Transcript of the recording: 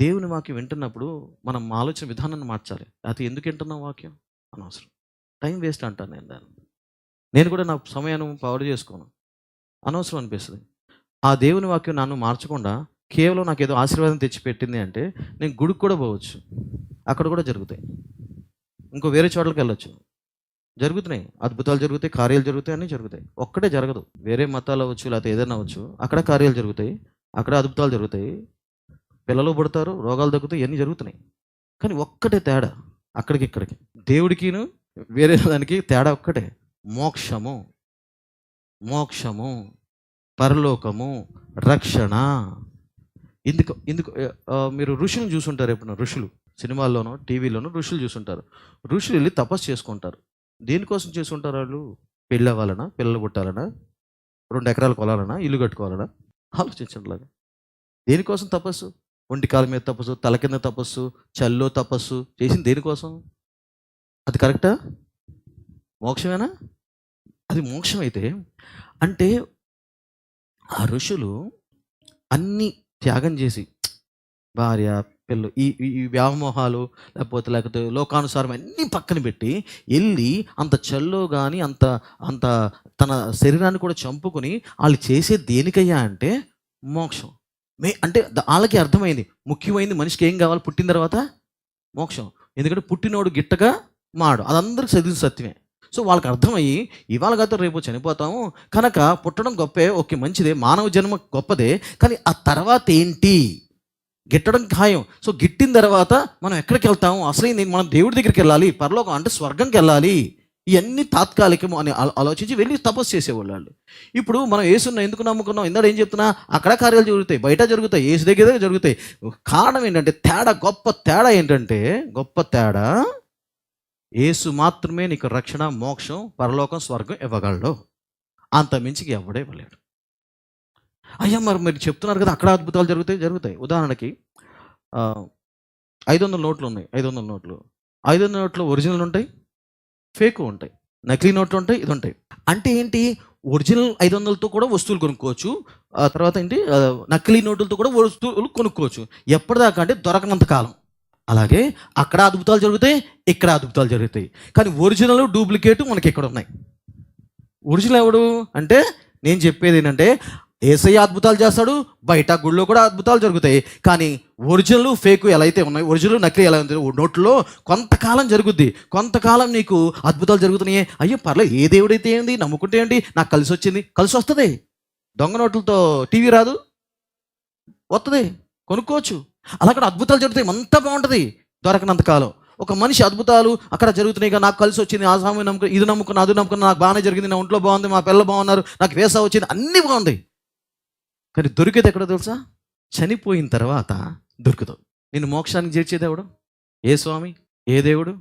దేవుని వాక్యం వింటున్నప్పుడు మనం ఆలోచన విధానాన్ని మార్చాలి. అది ఎందుకు వింటున్నాం వాక్యం? అనవసరం. టైం వేస్ట్ అంటాను నేను దాన్ని. నేను కూడా నా సమయాన్ని పాడు చేసుకోను. అనవసరం అనిపిస్తుంది. ఆ దేవుని వాక్యం నన్ను మార్చకుండా కేవలం నాకు ఏదో ఆశీర్వాదం తెచ్చిపెట్టింది అంటే నేను గుడికి కూడా పోవచ్చు. అక్కడ కూడా జరుగుతాయి. ఇంకో వేరే చోట్లకి వెళ్ళొచ్చు. జరుగుతున్నాయి. అద్భుతాలు జరుగుతాయి కార్యాలు జరుగుతాయి అన్నీ జరుగుతాయి. ఒక్కటే జరగదు. వేరే మతాలు అవ్వచ్చు లేకపోతే ఏదైనా అవ్వచ్చు. అక్కడ కార్యాలు జరుగుతాయి అక్కడ అద్భుతాలు జరుగుతాయి. పిల్లలు పుడతారు రోగాలు తగ్గుతాయి ఇవన్నీ జరుగుతున్నాయి. కానీ ఒక్కటే తేడా అక్కడికి ఇక్కడికి. దేవుడికిను వేరే దానికి తేడా ఒక్కటే. మోక్షము. మోక్షము. పరలోకము. రక్షణ. ఇందుకు ఇందుకు మీరు ఋషులు చూసుంటారు ఎప్పుడు ఋషులు. సినిమాల్లోనో టీవీలోనో ఋషులు చూసుంటారు. ఋషులు వెళ్ళి తపస్సు చేసుకుంటారు. దేనికోసం చేసుకుంటారు వాళ్ళు? పెళ్ళి అవ్వాలనా? పిల్లలు పుట్టాలనా? రెండు ఎకరాలు కొలాలనా ఇల్లు కట్టుకోవాలనా? ఆలోచించడం లాగా దేనికోసం తపస్సు? ఒంటి కాలు మీద తపస్సు తల కింద తపస్సు చల్లో తపస్సు చేసింది దేనికోసం? అది కరెక్టా? మోక్షమేనా? అది మోక్షం అయితే అంటే ఆ ఋషులు అన్ని త్యాగం చేసి భార్య పిల్లలు ఈ ఈ- ఈ వ్యామోహాలు లేకపోతే లేకపోతే లోకానుసారం అన్నీ పక్కన పెట్టి వెళ్ళి అంత చల్లో కానీ అంత అంత తన శరీరాన్ని కూడా చంపుకొని వాళ్ళు చేసే దేనికయ్యా అంటే మోక్షం. మే అంటే వాళ్ళకి అర్థమైంది. ముఖ్యమైనది మనిషికి ఏం కావాలి? పుట్టిన తర్వాత మోక్షం. ఎందుకంటే పుట్టినోడు గిట్టగా మాడు. అదందరికి చదివిన సత్యమే. సో వాళ్ళకి అర్థమయ్యి ఇవాళ కాదు రేపు చనిపోతాము. కనుక పుట్టడం గొప్పే ఓకే మంచిదే మానవ జన్మ గొప్పదే కానీ ఆ తర్వాత ఏంటి? గిట్టడం ఖాయం. సో గిట్టిన తర్వాత మనం ఎక్కడికి వెళ్తాము? అసలు మనం దేవుడి దగ్గరికి వెళ్ళాలి పరలోకం అంటే స్వర్గంకి వెళ్ళాలి. ఇవన్నీ తాత్కాలికము అని ఆలోచించి వెళ్ళి తపస్సు చేసేవాళ్ళు వాళ్ళు ఇప్పుడు మనం ఏసున్న ఎందుకు నమ్ముకున్నాం? ఇందాడు ఏం చెప్తున్నా? అక్కడ కార్యాలు జరుగుతాయి బయట జరుగుతాయి ఏసు దగ్గర జరుగుతాయి. కారణం ఏంటంటే తేడా గొప్ప తేడా ఏంటంటే గొప్ప తేడా ఏసు మాత్రమే నీకు రక్షణ మోక్షం పరలోకం స్వర్గం ఇవ్వగలడు. అంత మించికి ఎవడే ఇవ్వలేడు. అయ్యా మరి మీరు చెప్తున్నారు కదా అక్కడ అద్భుతాలు జరుగుతాయి జరుగుతాయి. ఉదాహరణకి ఐదు వందల నోట్లు ఉన్నాయి ఐదు వందల నోట్లు. ఐదు వందల నోట్లు ఒరిజినల్ ఉంటాయి ఫేక్ ఉంటాయి. నకిలీ నోట్లు ఉంటాయి ఇది ఉంటాయి. అంటే ఏంటి? ఒరిజినల్ ఐదు వందలతో కూడా వస్తువులు కొనుక్కోవచ్చు. ఆ తర్వాత ఏంటి? నకిలీ నోట్లతో కూడా వస్తువులు కొనుక్కోవచ్చు. ఎప్పటిదాకా అంటే దొరకనంత కాలం. అలాగే అక్కడ అద్భుతాలు జరుగుతాయి ఇక్కడ అద్భుతాలు జరుగుతాయి. కానీ ఒరిజినల్ డూప్లికేట్ మనకి ఇక్కడ ఉన్నాయి ఒరిజినల్ ఎవడు? అంటే నేను చెప్పేది ఏంటంటే ఏసయ్య అద్భుతాలు చేస్తాడు బయట గుళ్ళో కూడా అద్భుతాలు జరుగుతాయి. కానీ ఒరిజినల్ ఫేక్ ఎలా అయితే ఉన్నాయి ఒరిజినల్ నకిలీ ఎలా ఉంది నోట్లో కొంతకాలం జరుగుద్ది. కొంతకాలం నీకు అద్భుతాలు జరుగుతున్నాయి. అయ్యో పర్లేదు ఏ దేవుడైతే ఏంది నమ్ముకుంటే ఏంటి నాకు కలిసి వచ్చింది కలిసి వస్తుంది. దొంగ నోట్లతో టీవీ రాదు వస్తుంది కొనుక్కోవచ్చు. అలా అక్కడ అద్భుతాలు జరుగుతాయి అంతా బాగుంటుంది దొరకనంత కాలం. ఒక మనిషి అద్భుతాలు అక్కడ జరుగుతున్నాయి నాకు కలిసి వచ్చింది ఆ సమయం నమ్ముకు ఇది నమ్ముకున్నా అది నమ్ముకున్నా నాకు బాగానే జరిగింది నా ఒంట్లో బాగుంది మా పిల్లలు బాగున్నారు నాకు వేసా వచ్చింది అన్నీ బాగుంది కానీ దొరికేది ఎక్కడో తెలుసా? చనిపోయిన తర్వాత దొరుకుతావు. నేను మోక్షానికి చేర్చేదేవుడు ఏ స్వామి? ఏ దేవుడు?